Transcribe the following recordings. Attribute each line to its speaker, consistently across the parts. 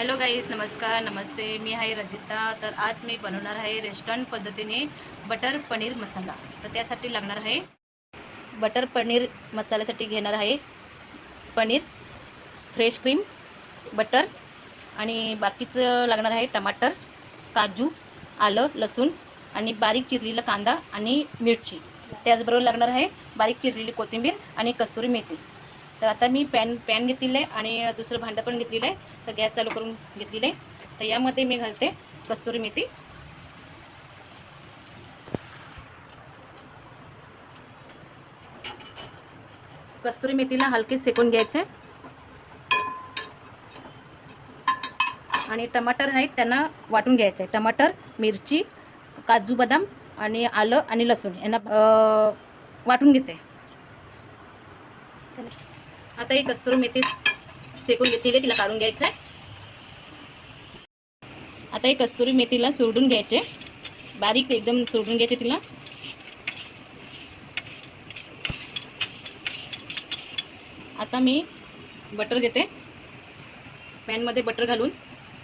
Speaker 1: Hello guys नमस्कार नमस्ते. मी आहे रजिता. तर आज मी बनवणार आहे रेस्टॉरंट पद्धतीने बटर पनीर मसाला. तर त्यासाठी लागणार आहे बटर पनीर मसाल्यासाठी घेणार आहे पनीर फ्रेश क्रीम बटर आणि बाकीचं लागणार आहे टमाटर काजू आलं लसूण आणि बारीक चिरलेला कांदा आणि मिरची. त्याचबरोबर लागणार आहे बारीक चिरलेली कोथिंबीर आणि कस्तुरी मेथी. तर आता मी पॅन पॅन घेतलेलं आहे आणि दुसरं भांडं पण घेतलेलं आहे. तर गॅस चालू करून घेतलेलं आहे. तर यामध्ये मी घालते कस्तुरी मेथी. कस्तुरी मेथीला हलके सेकून घ्यायचे. आणि टमाटर आहेत त्यांना वाटून घ्यायचं. आहे टमाटर मिरची काजू बदाम आणि आलं आणि लसूण यांना वाटून घेते. आता ही कस्तुरी मेथी शेकून घेतलेली आहे, तिला काढून घ्यायचं आहे. आता ही कस्तुरी मेथीला चुरडून घ्यायचे. बारीक एकदम चुरडून घ्यायचे तिला. आता मी बटर घेते. पॅनमध्ये बटर घालून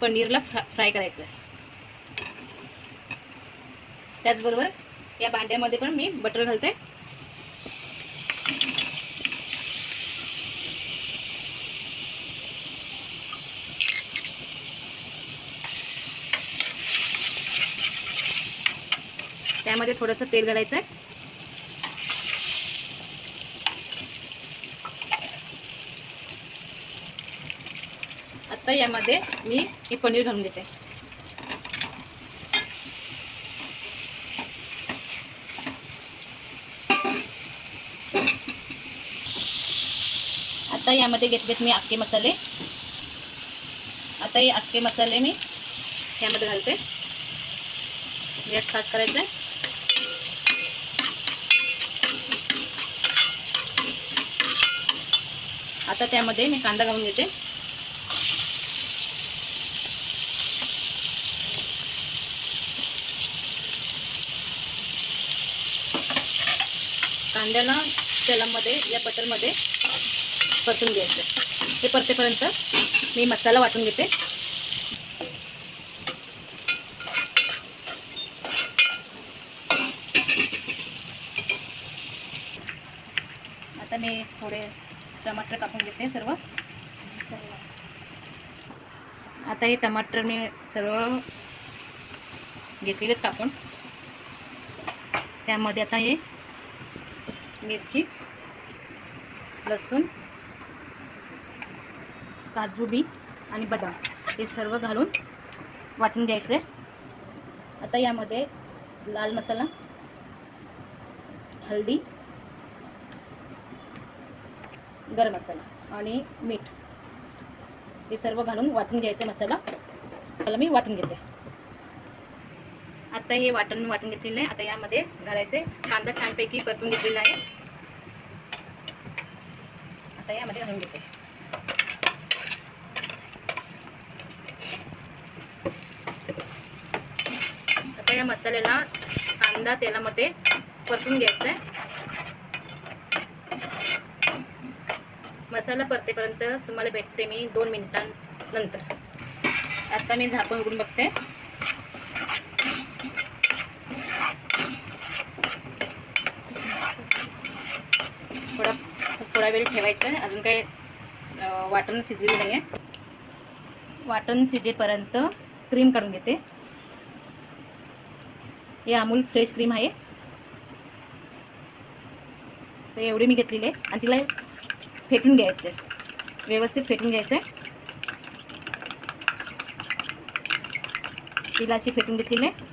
Speaker 1: पनीरला फ्रा फ्राय करायचं आहे. त्याचबरोबर या भांड्यामध्ये पण मी बटर घालते. त्यामध्ये थोडंसं तेल घालायचं आहे आता यामध्ये मी हे पनीर घालून देते. आता यामध्ये घेतलेत मी अख्खे मसाले. आता हे अख्खे मसाले मी यामध्ये घालते. गॅस फास्ट करायचा आहे आता त्यामध्ये मी कांदा घालून घेते. कांद्याला तेलामध्ये या बटरमध्ये परतून घ्यायचं. हे परतेपर्यंत मी मसाला वाटून घेते. आता मी थोडे टमाटर कापून घेते सर्व. आता हे टमाटर मी सर्व घेतलेले कापून. त्यामध्ये आता हे मिरची लसूण काजू बी आणि बदाम हे सर्व घालून वाटून घ्यायचं. आहे आता यामध्ये लाल मसाला हळदी गरम मसाला आणि मीठ. हे सर्व घालून वाटून घ्यायचं मसाला. त्याला मी वाटून घेते. आता हे वाटण वाटून घेतलेलं आहे. आता यामध्ये घालायचे कांदा छानपैकी परतून घेतलेला आहे. आता यामध्ये घालून घेते. आता या मसाल्याला कांदा तेलामध्ये परतून घ्यायचा आहे. मसाला परतेपर्यंत तुम्हाला भेटते मी दोन मिनिटांनंतर. आता मी झाकण उघडून बघते. थोडा थोडा वेळ ठेवायचं. आहे अजून काही वाटण शिजलेलं नाही आहे वाटण शिजेपर्यंत क्रीम काढून घेते. हे अमूल फ्रेश क्रीम आहे. तर एवढी मी घेतलेली. आहे आणि तिला फेटून घ्यायचं. आहे व्यवस्थित फेटून घ्यायचं. आहे तिला अशी फेटून घेतलेली आहे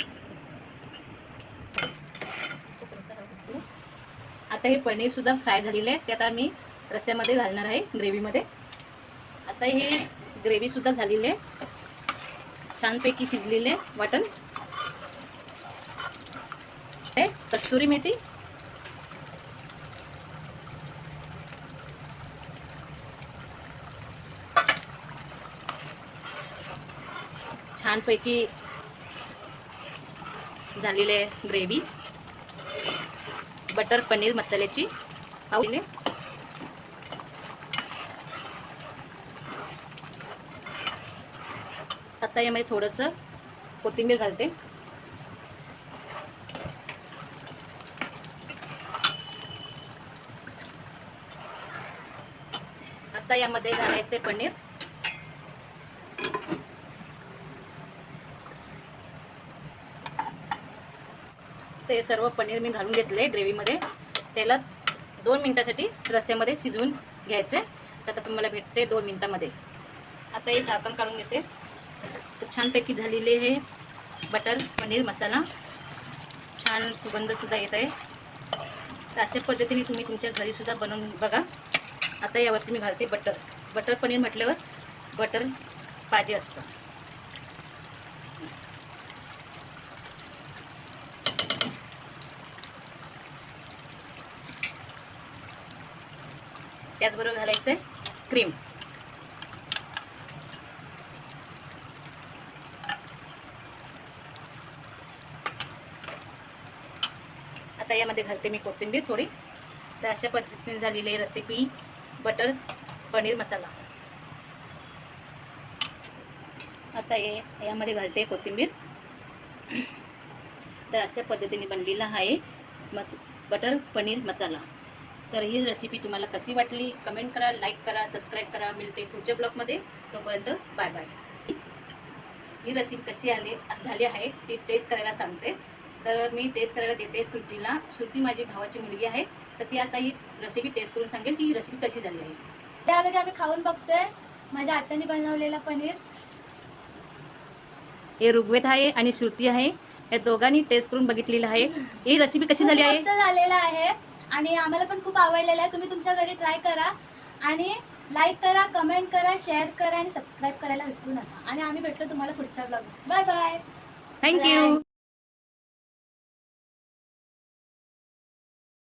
Speaker 1: आता हे पनीरसुद्धा फ्राय झालेले आहे ते आता मी रस्स्यामध्ये घालणार आहे ग्रेव्हीमध्ये. आता हे ग्रेव्हीसुद्धा झालेली आहे छानपैकी शिजलेले वाटण. हे कस्तुरी मेथी. छानपैकी आहे ग्रेव्ही बटर पनीर मसाल्याची पावले आता यामध्ये थोडंसं कोथिंबीर घालते. आता यामध्ये घालायचे पनीर. ते सर्व पनीर मी घालून घेतले ग्रेव्हीमध्ये. त्याला दोन मिनटासाठी रस्स्यामध्ये शिजवून घ्यायचे तर आता तुम्हाला भेटते दोन मिनटामध्ये. आता हे झाकण काढून घेते. तर छानपैकी झालेले हे बटर पनीर मसाला. छान सुगंधसुद्धा येत आहे. तर अशा पद्धतीने तुम्ही तुमच्या घरीसुद्धा बनवून बघा. आता यावरती मी घालते बटर. बटर पनीर म्हटल्यावर बटर पाहिजे असतं. त्याचबरोबर घालायचं आहे क्रीम आता यामध्ये घालते मी कोथिंबीर थोडी. तर अशा पद्धतीने झालेली आहे रेसिपी बटर पनीर मसाला. आता हे यामध्ये घालते कोथिंबीर. तर अशा पद्धतीने बनलेला आहे मस बटर पनीर मसाला. तर ही रेसिपी तुम्हाला कशी वाटली? कमेंट करा लाईक करा सबस्क्राईब करा. मिळते पुढच्या ब्लॉगमध्ये. तोपर्यंत बाय बाय ही रेसिपी कशी आली झाली आहे ती टेस्ट करायला सांगते. तर मी टेस्ट करायला देते श्रुतीला. श्रुती माझी भावाची मुलगी आहे. तर ती आता ही रेसिपी टेस्ट करून सांगेल की ही रेसिपी कशी झाली आहे.
Speaker 2: त्याआधी आम्ही खाऊन बघतोय. माझ्या हाताने बनवलेला पनीर.
Speaker 1: हे ऋग्वेद आहे आणि श्रुती आहे. या दोघांनी टेस्ट करून बघितलेलं आहे. ही रेसिपी कशी झाली आहे?
Speaker 2: मस्त झालेला आहे. आणि आम्हाला पण खूप आवडलेला आहे. तुम्ही तुमच्या घरी ट्राय करा आणि लाईक करा कमेंट करा शेअर करा आणि सबस्क्राईब करायला विसरू नका. आणि आम्ही भेटतो तुम्हाला पुढच्या ब्लॉग बाय बाय
Speaker 1: थँक्यू